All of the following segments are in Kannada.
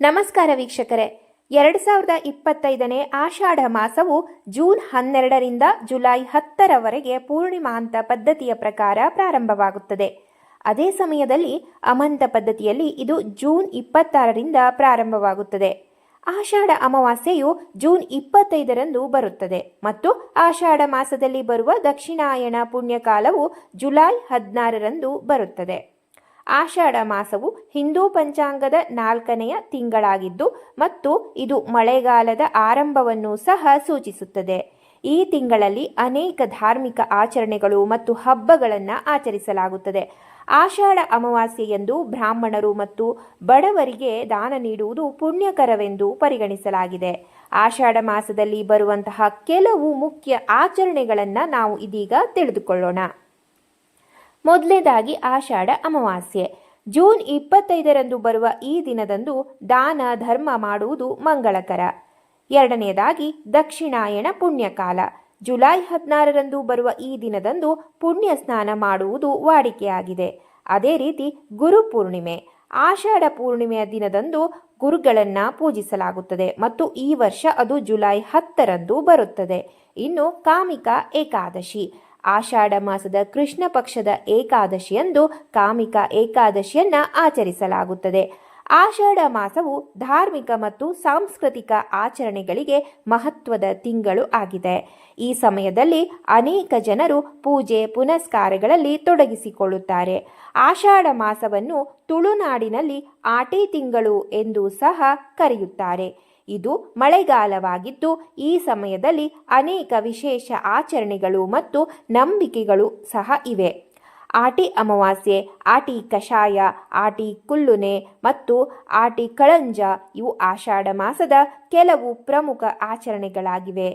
ನಮಸ್ಕಾರ ವೀಕ್ಷಕರೇ. ಎರಡು ಸಾವಿರದ ಇಪ್ಪತ್ತೈದನೇ ಆಷಾಢ ಮಾಸವು ಜೂನ್ ಹನ್ನೆರಡರಿಂದ ಜುಲೈ ಹತ್ತರವರೆಗೆ ಪೂರ್ಣಿಮಾಂತ ಪದ್ಧತಿಯ ಪ್ರಕಾರ ಪ್ರಾರಂಭವಾಗುತ್ತದೆ. ಅದೇ ಸಮಯದಲ್ಲಿ ಅಮಂತ ಪದ್ಧತಿಯಲ್ಲಿ ಇದು ಜೂನ್ ಇಪ್ಪತ್ತಾರರಿಂದ ಪ್ರಾರಂಭವಾಗುತ್ತದೆ. ಆಷಾಢ ಅಮಾವಾಸ್ಯೆಯು ಜೂನ್ ಇಪ್ಪತ್ತೈದರಂದು ಬರುತ್ತದೆ ಮತ್ತು ಆಷಾಢ ಮಾಸದಲ್ಲಿ ಬರುವ ದಕ್ಷಿಣಾಯಣ ಪುಣ್ಯಕಾಲವು ಜುಲೈ ಹದಿನಾರರಂದು ಬರುತ್ತದೆ. ಆಷಾಢ ಮಾಸವು ಹಿಂದೂ ಪಂಚಾಂಗದ ನಾಲ್ಕನೆಯ ತಿಂಗಳಾಗಿದ್ದು ಮತ್ತು ಇದು ಮಳೆಗಾಲದ ಆರಂಭವನ್ನು ಸಹ ಸೂಚಿಸುತ್ತದೆ. ಈ ತಿಂಗಳಲ್ಲಿ ಅನೇಕ ಧಾರ್ಮಿಕ ಆಚರಣೆಗಳು ಮತ್ತು ಹಬ್ಬಗಳನ್ನು ಆಚರಿಸಲಾಗುತ್ತದೆ. ಆಷಾಢ ಅಮಾವಾಸ್ಯೆಯಂದು ಬ್ರಾಹ್ಮಣರು ಮತ್ತು ಬಡವರಿಗೆ ದಾನ ನೀಡುವುದು ಪುಣ್ಯಕರವೆಂದು ಪರಿಗಣಿಸಲಾಗಿದೆ. ಆಷಾಢ ಮಾಸದಲ್ಲಿ ಬರುವಂತಹ ಕೆಲವು ಮುಖ್ಯ ಆಚರಣೆಗಳನ್ನು ನಾವು ಇದೀಗ ತಿಳಿದುಕೊಳ್ಳೋಣ. ಮೊದಲನೇದಾಗಿ ಆಷಾಢ ಅಮಾವಾಸ್ಯೆ. ಜೂನ್ ಇಪ್ಪತ್ತೈದರಂದು ಬರುವ ಈ ದಿನದಂದು ದಾನ, ಧರ್ಮ ಮಾಡುವುದು ಮಂಗಳಕರ. ಎರಡನೆಯದಾಗಿ ದಕ್ಷಿಣಾಯಣ ಪುಣ್ಯಕಾಲ. ಜುಲೈ ಹದಿನಾರರಂದು ಬರುವ ಈ ದಿನದಂದು ಪುಣ್ಯ ಸ್ನಾನ ಮಾಡುವುದು ವಾಡಿಕೆಯಾಗಿದೆ. ಅದೇ ರೀತಿ ಗುರು ಪೂರ್ಣಿಮೆ. ಆಷಾಢ ಪೂರ್ಣಿಮೆಯ ದಿನದಂದು ಗುರುಗಳನ್ನು ಪೂಜಿಸಲಾಗುತ್ತದೆ ಮತ್ತು ಈ ವರ್ಷ ಅದು ಜುಲೈ ಹತ್ತರಂದು ಬರುತ್ತದೆ. ಇನ್ನು ಕಾಮಿಕ ಏಕಾದಶಿ. ಆಷಾಢ ಮಾಸದ ಕೃಷ್ಣ ಪಕ್ಷದ ಏಕಾದಶಿಯಂದು ಕಾಮಿಕ ಏಕಾದಶಿಯನ್ನ ಆಚರಿಸಲಾಗುತ್ತದೆ. ಆಷಾಢ ಮಾಸವು ಧಾರ್ಮಿಕ ಮತ್ತು ಸಾಂಸ್ಕೃತಿಕ ಆಚರಣೆಗಳಿಗೆ ಮಹತ್ವದ ತಿಂಗಳು ಆಗಿದೆ. ಈ ಸಮಯದಲ್ಲಿ ಅನೇಕ ಜನರು ಪೂಜೆ, ಪುನಸ್ಕಾರಗಳಲ್ಲಿ ತೊಡಗಿಸಿಕೊಳ್ಳುತ್ತಾರೆ. ಆಷಾಢ ಮಾಸವನ್ನು ತುಳುನಾಡಿನಲ್ಲಿ ಆಟೆ ತಿಂಗಳು ಎಂದು ಸಹ ಕರೆಯುತ್ತಾರೆ. ಇದು ಮಳೆಗಾಲವಾಗಿದ್ದು, ಈ ಸಮಯದಲ್ಲಿ ಅನೇಕ ವಿಶೇಷ ಆಚರಣೆಗಳು ಮತ್ತು ನಂಬಿಕೆಗಳು ಸಹ ಇವೆ. ಆಟಿ ಅಮಾವಾಸ್ಯೆ, ಆಟಿ ಕಷಾಯ, ಆಟಿ ಕುಲ್ಲುನೆ ಮತ್ತು ಆಟಿ ಕಳಂಜ ಇವು ಆಷಾಢ ಮಾಸದ ಕೆಲವು ಪ್ರಮುಖ ಆಚರಣೆಗಳಾಗಿವೆ.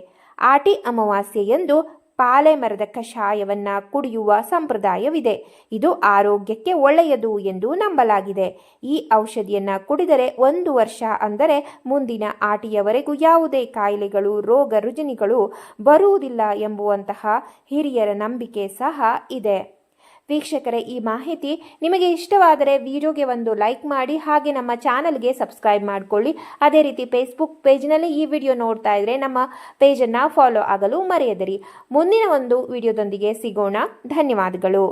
ಆಟಿ ಅಮಾವಾಸ್ಯೆಯಂದು ಪಾಲೆ ಮರದ ಕಷಾಯವನ್ನ ಕುಡಿಯುವ ಸಂಪ್ರದಾಯವಿದೆ. ಇದು ಆರೋಗ್ಯಕ್ಕೆ ಒಳ್ಳೆಯದು ಎಂದು ನಂಬಲಾಗಿದೆ. ಈ ಔಷಧಿಯನ್ನ ಕುಡಿದರೆ ಒಂದು ವರ್ಷ ಅಂದರೆ ಮುಂದಿನ ಆಟಿಯವರೆಗೂ ಯಾವುದೇ ಕಾಯಿಲೆಗಳು, ರೋಗ ರುಜಿನಿಗಳು ಬರುವುದಿಲ್ಲ ಎಂಬುವಂತಹ ಹಿರಿಯರ ನಂಬಿಕೆ ಸಹ ಇದೆ. ವೀಕ್ಷಕರೇ, ಈ ಮಾಹಿತಿ ನಿಮಗೆ ಇಷ್ಟವಾದರೆ ವಿಡಿಯೋಗೆ ಒಂದು ಲೈಕ್ ಮಾಡಿ, ಹಾಗೆ ನಮ್ಮ ಚಾನಲ್ಗೆ ಸಬ್ಸ್ಕ್ರೈಬ್ ಮಾಡಿಕೊಳ್ಳಿ. ಅದೇ ರೀತಿ ಫೇಸ್ಬುಕ್ ಪೇಜ್ನಲ್ಲಿ ಈ ವಿಡಿಯೋ ನೋಡ್ತಾ ಇದ್ದರೆ ನಮ್ಮ ಪೇಜನ್ನು ಫಾಲೋ ಆಗಲು ಮರೆಯದಿರಿ. ಮುಂದಿನ ಒಂದು ವಿಡಿಯೋದೊಂದಿಗೆ ಸಿಗೋಣ. ಧನ್ಯವಾದಗಳು.